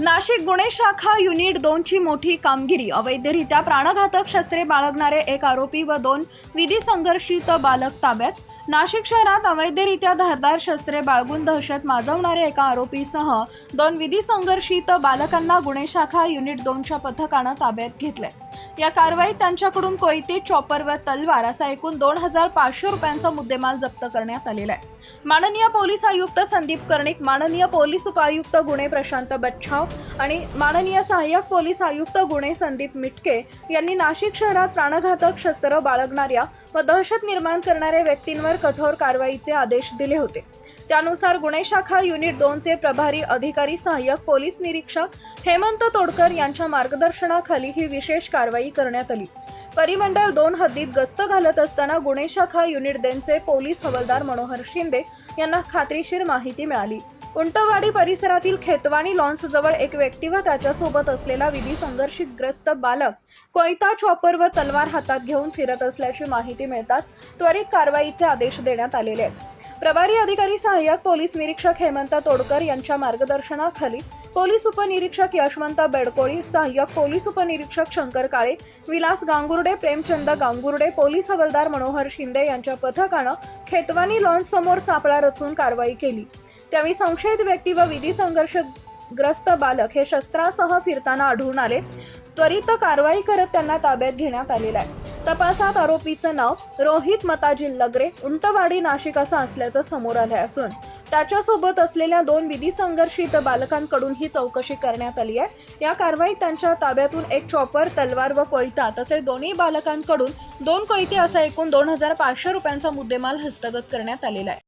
नाशिक गुन्हे शाखा युनिट दोनची मोठी कामगिरी. अवैधरित्या प्राणघातक शस्त्रे बाळगणारे एक आरोपी व दोन विधी संघर्षित बालक ताब्यात नाशिक शहरात अवैधरित्या धारदार शस्त्रे बाळगून दहशत माजवणाऱ्या एका आरोपीसह दोन विधी संघर्षित बालकांना गुन्हे शाखा युनिट दोनच्या पथकानं ताब्यात घेतले या कारवाईत त्यांच्याकडून कोयते चॉपर व तलवार असा एकूण दोन हजार पाचशे रुपयांचा मुद्देमाल जप्त करण्यात आलेला आहे. माननीय पोलीस आयुक्त संदीप कर्णिक माननीय पोलीस उपायुक्त गुणे प्रशांत बच्छाव आणि माननीय सहाय्यक पोलीस आयुक्त गुणे संदीप मिटके यांनी नाशिक शहरात प्राणघातक शस्त्र बाळगणाऱ्या व दहशत निर्माण करणाऱ्या व्यक्तींवर कठोर कारवाईचे आदेश दिले होते. त्यानुसार गुन्हे शाखा युनिट दोनचे प्रभारी अधिकारी सहाय्यक पोलीस निरीक्षक हेमंत तोडकर यांच्या मार्गदर्शनाखाली ही विशेष कारवाई करण्यात आली. परिमंडळ दोन हद्दीत गस्त घालत असताना गुन्हे शाखा युनिट दोनचे पोलीस हवालदार मनोहर शिंदे यांना खात्रीशीर माहिती मिळाली. उंटवाडी परिसरातील खेतवाणी लॉन्सजवळ एक व्यक्ती व त्याच्यासोबत असलेला विधी संघर्षितग्रस्त बालक कोयता चॉपर व तलवार हातात घेऊन फिरत असल्याची माहिती मिळताच त्वरित कारवाईचे आदेश देण्यात आलेले आहेत. प्रभारी अधिकारी सहाय्यक पोलीस निरीक्षक हेमंत तोडकर यांच्या मार्गदर्शनाखाली पोलीस उपनिरीक्षक यशवंत बेडकोळी सहाय्यक पोलीस उपनिरीक्षक शंकर काळे विलास गांगुर्डे प्रेमचंद गांगुर्डे पोलीस हवालदार मनोहर शिंदे यांच्या पथकानं खेतवानी लॉन्स समोर सापळा रचून कारवाई केली. त्यावेळी संशयित व्यक्ती व विधी संघर्षग्रस्त बालक हे शस्त्रासह फिरताना आढळून आले. त्वरित कारवाई करत त्यांना ताब्यात घेण्यात आलेलं आहे. तपासात आरोपीचं नाव रोहित मताजी लगरे उंटवाडी नाशिक असं असल्याचं समोर आलं असून त्याच्यासोबत असलेल्या दोन विधी संघर्षित बालकांकडून ही चौकशी करण्यात आली आहे. या कारवाईत त्यांच्या ताब्यातून एक चॉपर तलवार व कोयता तसेच दोन्ही बालकांकडून दोन कोयते असा एकूण दोन हजार पाचशे रुपयांचा मुद्देमाल हस्तगत करण्यात आलेला आहे.